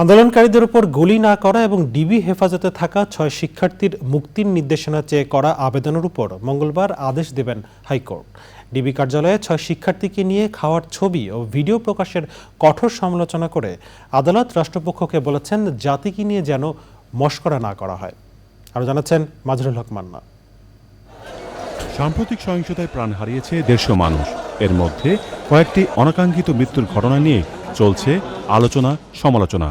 আন্দোলনকারীদের উপর গুলি না করা এবং ডিবি হেফাজতে থাকা ছয় শিক্ষার্থীর মুক্তির নির্দেশনা চেয়ে করা আবেদনের উপর মঙ্গলবার আদেশ দেবেন হাইকোর্ট। ডিবি কার্যালয়ে ছয় শিক্ষার্থীকে নিয়ে খাওয়ার ছবি ও ভিডিও প্রকাশের কঠোর সমালোচনা করে আদালত রাষ্ট্রপক্ষকে বলেছেন জাতিকে নিয়ে যেন মস্করা না করা হয়। আরও জানাচ্ছেন মাজরুল হক মান্না। সাম্প্রতিক সহিংসতায় প্রাণ হারিয়েছে দেড়শো মানুষ। এর মধ্যে কয়েকটি অনাকাঙ্ক্ষিত মৃত্যুর ঘটনা নিয়ে চলছে আলোচনা সমালোচনা।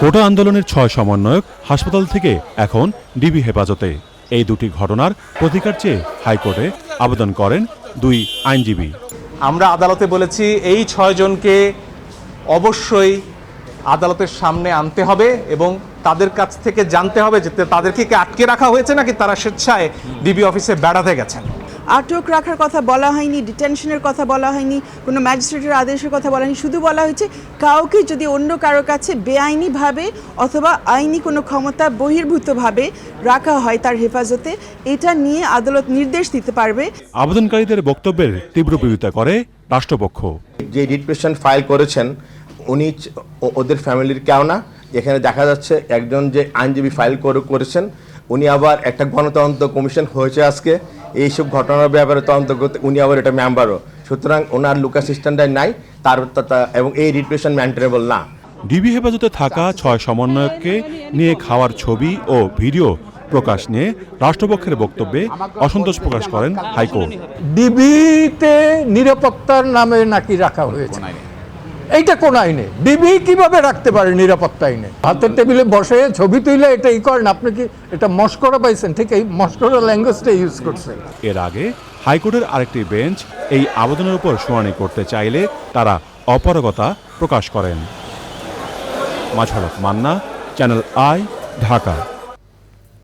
কোটা আন্দোলনের ছয় সমন্বয়ক হাসপাতাল থেকে এখন ডিবি হেফাজতে। এই দুটি ঘটনার প্রতিকার চেয়ে হাইকোর্টে আবেদন করেন দুই আইনজীবী। আমরা আদালতে বলেছি এই ছয়জনকে অবশ্যই আদালতের সামনে আনতে হবে এবং তাদের কাছ থেকে জানতে হবে যে তাদেরকে কি আটকে রাখা হয়েছে নাকি তারা স্বেচ্ছায় ডিবি অফিসে বেড়াতে গেছেন। আটক রাখার কথা বলা হয়নি ডিটেনশনের কথা বলা হয়নি কোনো ম্যাজিস্ট্রেটের আদেশের কথা বলা হয়নি শুধু বলা হয়েছে কাউকে যদি অন্য কারও কাছে বেআইনিভাবে অথবা আইনি কোনো ক্ষমতা বহির্ভূতভাবে রাখা হয় তার হেফাজতে এটা নিয়ে আদালত নির্দেশ দিতে পারবে। আবেদনকারীদের বক্তব্যের তীব্র বিরোধিতা করে রাষ্ট্রপক্ষ। যে রিট ফাইল করেছেন উনি ওদের ফ্যামিলির কেউ না। এখানে দেখা যাচ্ছে একজন যে আইনজীবী ফাইল করে করেছেন উনি আবার একটা গণতদন্ত কমিশন হয়েছে আজকে। এইসব ঘটনার ব্যাপারে তদন্ত করতে উনি আবার এটা মেম্বারও সুতরাং ওনার লুকাস স্ট্যান্ডার্ড নাই তার এবং এই রিপ্রেশন মেনটেনেবল না। ডিবি হেফাজতে থাকা ছয় সমন্বয়ককে নিয়ে খাওয়ার ছবি ও ভিডিও প্রকাশ নিয়ে রাষ্ট্রপক্ষের বক্তব্যে অসন্তোষ প্রকাশ করেন হাইকোর্ট। ডিবিতে নিরাপত্তার নামে নাকি রাখা হয়েছে? এইটা কোন আইনে? ডিবি কীভাবে রাখতে পারে নিরাপত্তা আইনে? হাতের টেবিলে বসে ছবি তুলে এটা ই করেন, আপনি কি এটা মস্করা পাইছেন? ঠিক এই মস্করা ল্যাঙ্গুয়েজটা ইউজ করছে। এর আগে হাইকোর্টের আরেকটি বেঞ্চ এই আবেদনের উপর শুনানি করতে চাইলে তারা অপারগতা প্রকাশ করেন। মাঝারত মান্না, চ্যানেল আই, ঢাকা।